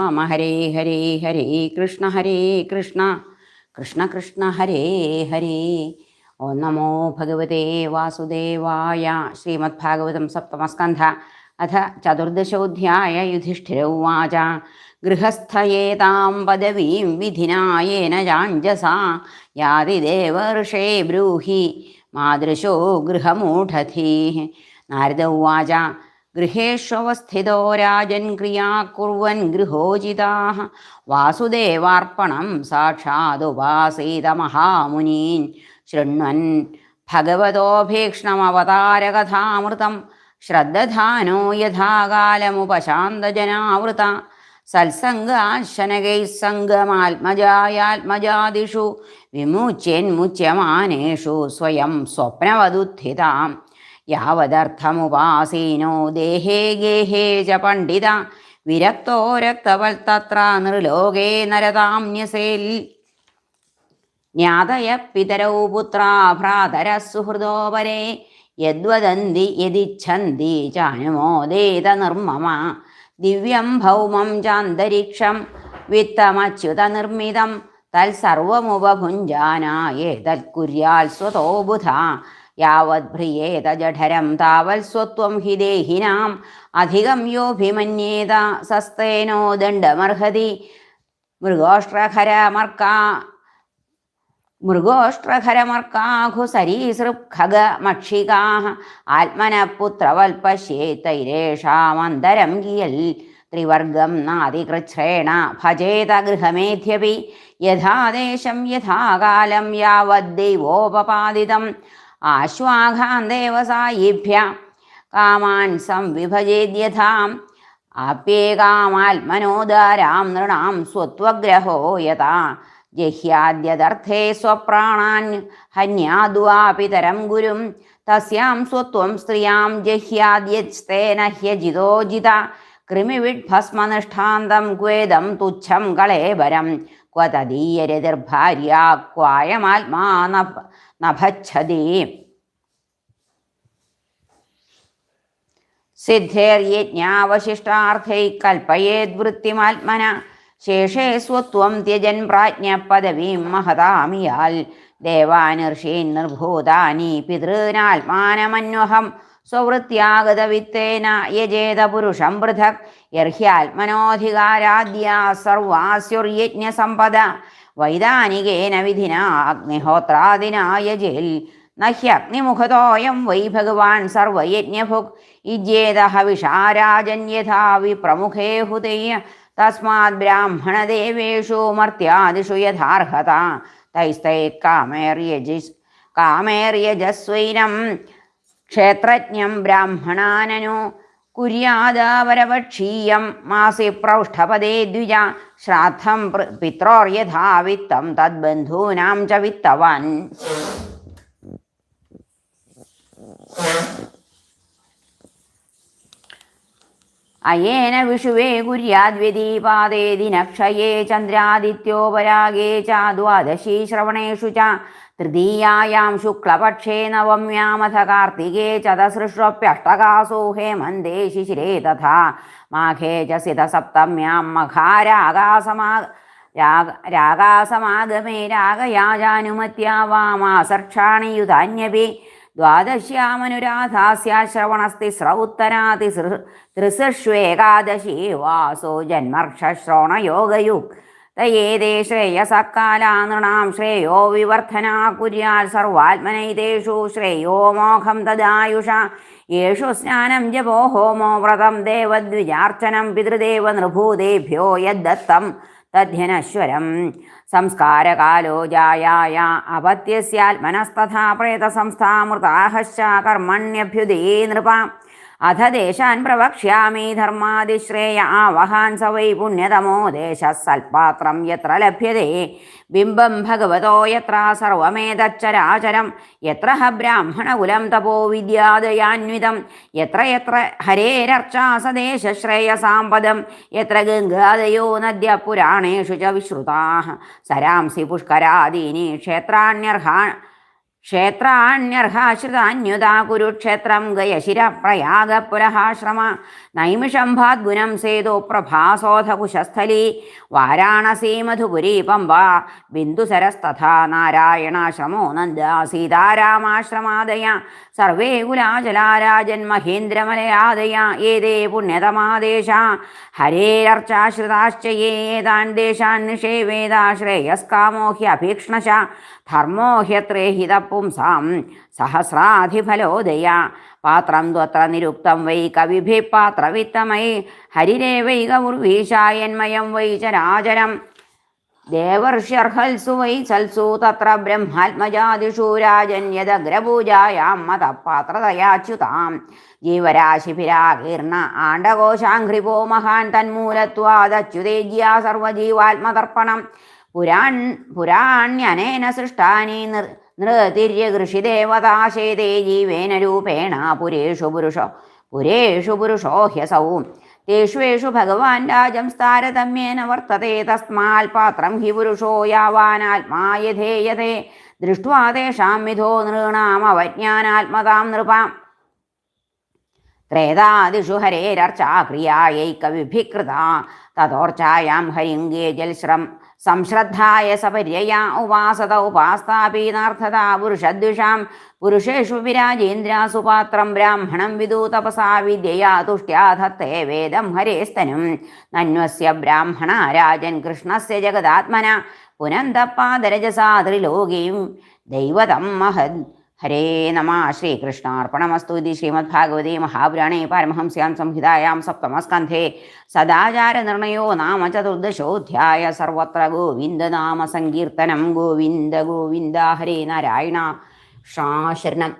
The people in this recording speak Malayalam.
രാമ ഹരേ ഹരേ ഹരേ കൃഷ്ണ ഹരേ കൃഷ്ണ. കൃഷ്ണ കൃഷ്ണ ഹരേ ഹരേ. ഓം നമോ ഭഗവതേ വാസുദേവായ ശ്രീമദ്ഭാഗവതം സപ്തമസ്കന്ധ അഥ ചതുർദശോധ്യായ യുധിഷ്ഠിര ഉവാച. ഗൃഹസ്ഥയേതാം പദവീം വിധിനായേന ചാഞ്ചസാ യാതി ദേവർഷേ ബ്രൂഹി. മാദൃശോ ഗൃഹമൂഢധീ. നാരദ ഉവാച ഗൃഹേഷ്വസ്ഥിതോ രാജൻ ക്രിയാ ഗൃഹോചിതാ വാസുദേവാർപ്പണം സാക്ഷാദുപാസീത മഹാമുനീൻ. ശൃണ്വൻ ഭഗവതോഭീക്ഷണമവതാരകഥാമൃതം ശ്രദ്ധധാനോ യഥാകാലമുപശാന്തജനാവൃത. സത്സംഗാശനകൈസംഗമാത്മജായാത്മജാദിഷു സംഗമാത്മജായാത്മജാദിഷു. വിമുച്യന്മുച്യമാനേഷു സ്വയം സ്വപ്നവദുത്ഥിതാം യാവദർത്ഥമുപാസീനോ ദേഹേ ഗേഹേ ച പണ്ഡിത. വിരക്തോ രക്തവൽ തത്ര നൃലോകേ നരതാമ്യസേൽ. ജ്ഞാതയ പിതരൗ പുത്രാ ഭ്രാതര സുഹൃദോപരേ യദ്വദന്തി യതിച്ഛന്തി ചാനുമോദേത നിർമ്മമ ദിവ്യം ഭൗമം ചാന്തരീക്ഷം വിത്തമച്യുത നിർമ്മിതം. തത്സർവമുപഭുഞ്ജാനായേതത്കുര്യാൽ സ്വതോ ബുധ യാവദ്ഭ്രിയേത ജഠരം താവത്സ്വത്വം ഹി ദേഹിനാം അധികം യോഭിമന്യേത സസ്തേനോ ദണ്ഡമർഹതി മൃഗോഷ്ട്രഹരമർക്ക ആത്മനഃ പുത്രവൽ പശ്യേത്തൈരേഷാമന്തരം കിയൽ ത്രിവർഗം നാദികൃച്ഛ്രേണ ഭജേത ഗൃഹമേധ്യപി യഥാദേശം യഥാകാലം യാവദ്ദൈവോപപാദിതം ദേവസായിഭ്യ കാമാൻ സംവിഭജേദ്യഥാം ആപ്യേകാമാത്മനോദാരാം നൃണാം സ്വത്വഗ്രഹോ യഥാ ജഹ്യാദ്യദർത്ഥേ സ്വപ്രാണാൻ ഹന്യാദ്വാപിതരം ഗുരും തസ്യാം സ്വത്വം സ്ത്രീയാം ജഹ്യാദ്യസ്തേന ഹ്യജിതോ കൃമിവിഡ്ഭസ്മനിഷ്ഠാന്തം ക്വേദം തുച്ഛം കളേവരം ക്വ തദീയരതിർഭാര്യ ക്വായമാത്മാ സിദ്ധേർയജ്ഞാവശിഷ്ടാർത്ഥൈ കൽപ്പയേദ്വൃത്തിമാത്മന ശേഷേ സ്വത്വം ത്യജൻ പ്രാജ്ഞ പദവീം മഹതാമിയാൽ ദേവാനിർഷീൻ നിർഭൂതാനി പിതൃനാത്മാനമന്വഹം സ്വവൃത്യാഗതവിത്തേന യജേത പുരുഷം പൃഥക് യർഹ്യാത്മനോധികാരാദ്യ സർവാസ്യുർയജ്ഞസമ്പദ. വൈദാനികേന വിധിന അഗ്നിഹോത്രാദിനായജിൽ നഹ്യഗ്നിമുഖതോയം വൈ ഭഗവാൻ സർവയജ്ഞഭുക്. ഇജ്യേത ഹവിഷാരാജന്യഥാ വിപ്രമുഖേ ഹുതയ്യ തസ്മാത് ബ്രാഹ്മണദേവേഷു മർത്യാദിഷു യഥാർഹത തൈസ്തൈ കാമേർയജിസ് കാമേർയജസ്വൈനം ക്ഷേത്രജ്ഞം ബ്രാഹ്മണാനനു കുര്യാദാവരവക്ഷീയം മാസി പ്രൗഷ്ഠപദേ ദ്വിജ ശ്രാദ്ധം പിത്രോർയഥാ വിത്തം തദ്ബന്ധൂനാം ച വിത്തവാൻ. അയേന വിഷുവേ കുര്യാദ്വ്യദീപാദേ ദിനക്ഷയേ ചന്ദ്രാദിത്യോപരാഗേ ച ദ്വാദശീ ശ്രവണേഷു ച ശുക്ലപക്ഷേ നവമ്യാമഥ കാർത്തികേ ച തസൃഷ്വപ്യഷ്ടകാസോ ഹേമന്തേ ശിശിരേ തഥാ മാഘേ ച സിതസപ്തമ്യാം മഘാരാഗാസമാ രാഗ രാഗാസമാഗമേ രാഗയാജാനുമത്യാ വാമാസർക്ഷാണി യുധാന്യപി ദ്വാദശ്യാമനുരാധാസ്യാശ്രവണസ്തിസ്ര ഉത്തരാതി ത്രിസൃഷ്വേകാദശി വാസോ ജന്മർക്ഷശ്രോണയോഗയുക് തയേതേ ശ്രേയസക്കാലാ നൃണാം ശ്രേയോ വിവർധനാ കുര്യാൽ സർവാത്മനൈതേഷു ശ്രേയോ മോഹം തദായുഷ യേഷു സ്നാനം ജപോ ഹോമോ വ്രതം ദേവദ്വിജാർച്ചനം പിതൃദേവ നൃഭൂതേഭ്യോ യദ്ദത്തം തദ്ധ്യനശ്വരം. സംസ്കാരകാലോ ജായായ അപത്യസ്യാത്മനസ്തഥാ പ്രേതസംസ്ഥാമൃതാഹശ്ച കർമ്മണ്യഭ്യുദേ നൃപ അധ ദേശാൻ പ്രവക്ഷ്യാമി ധർമാതിശ്രേയ ആവഹാൻ സ വൈ പുണ്യതമോ ദേശ സൽപാത്രം യത്ര ലഭ്യതേ? ബിംബം ഭഗവതോ യത്ര സർവമേതച്ചരാചരം. യത്ര ഹ ബ്രാഹ്മണകുലം തപോ വിദ്യാദയാന്വിതം. യത്ര യത്ര ഹരേരർച്ചാ സദേശശ്രേയസാം പദം യത്ര ഗംഗാദയോ നദ്യ പുരാണേഷു ച വിശ്രുതാ സരാംസി പുഷ്കരാദീനി ക്ഷേത്രാണ്യർഹാ ക്ഷേത്രാണ്യർഹാശ്രിതാന്യുതാ കുരുക്ഷേത്രം ഗയശിര പ്രയാഗ ഭാദ്ഗുണം സേതു പ്രഭാസോധകുശസ്ഥലി മധുപുരി പമ്പ ബിന്ദുസരസ്തഥാ നാരായണാശ്രമോ നന്ദ സീതാരാമാശ്രമാദയ സർവേ കുലാചലാരാജൻ മഹേന്ദ്രമലയാദയ ഏതേ പുണ്യതമാദേശ ഹരേരർച്ചാശ്രിതാശ്ചയേതാൻ ദേശാൻ നിഷേവേദ ശ്രേയസ്കാമോ ഹ്യഭീക്ഷ്ണശ പുംസാം സഹസ്രാധിഫലോദയ. പാത്രം ത്വത്ര നിരുക്തം വൈ കവിഭി പാത്രവിത്തമൈ. ഹരിരേവൈക ഉർവീശായന്മയം വൈ ചരാചരം. ദേവർഷ്യർഹൽസു വൈ സൽസു തത്ര ബ്രഹ്മാത്മജാതിഷു രാജന്യദഗ്രപൂജായാം മതപാത്രതയാച്യുതാം. ജീവരാശിഭിരാകീർണ ആണ്ടകോശാഘ്രിപോ മഹാൻ തന്മൂലത്വാദച്യുതേജ്യാ സർവജീവാത്മതർപ്പണം പുരാൺ പുരാണ്യനേന സൃഷ്ടാനി നിർ നൃതിര്യകൃഷിദേവതാശേതേ ജീവേന രൂപേണ പുരേഷു പുരുഷോ പുരേഷു പുരുഷോ ഹ്യസവും. തേഷ്വേഷു ഭഗവാൻ രാജം സ്ഥാരതമ്യേന വർത്തതേ തസ്മാൽ പാത്രം ഹി പുരുഷോ യാവാനാത്മാധേയത ദൃഷ്ടാം തേഷാം മിഥോ നൃണാമവജ്ഞാനാത്മതാം നൃപാം. ത്രേതാദിഷു ഹരേരർച്ചാക്രിയായൈകവിഭികൃത തതോർച്ചായാം ഹരിംഗേ ശ്രം സംശ്രദ്ധായ സപര്യയ ഉപാസത ഉപാസ്താപീനാർത്ഥതാ പുരുഷദ്വിഷാം. പുരുഷേഷു വിരാജേന്ദ്രാസുപാത്രം ബ്രാഹ്മണം വിദൂതപസാ വിദ്യയാ തുഷ്ട്യാധത്തേ വേദം ഹരേസ്തനും. നന്വസ്യ ബ്രാഹ്മണ രാജൻ കൃഷ്ണസ്യ ജഗദാത്മന. പുനന്തപ്പാദരജസാ ത്രിലോകീം ദൈവതം മഹദ് ഹരേ നമ ശ്രീകൃഷ്ണാർപ്പണമസ്തു ഇതി ശ്രീമദ്ഭാഗവതേ മഹാപുരാണേ പാരമഹംസ്യാം സംഹിതായാം സപ്തമസ്കന്ധേ സദാചാരനിർണയോ നാമ ചതുർദശോധ്യായ സർവത്ര ഗോവിന്ദനാമ സങ്കീർത്തനം ഗോവിന്ദ ഗോവിന്ദ ഹരേ നാരായണ ശാശരണം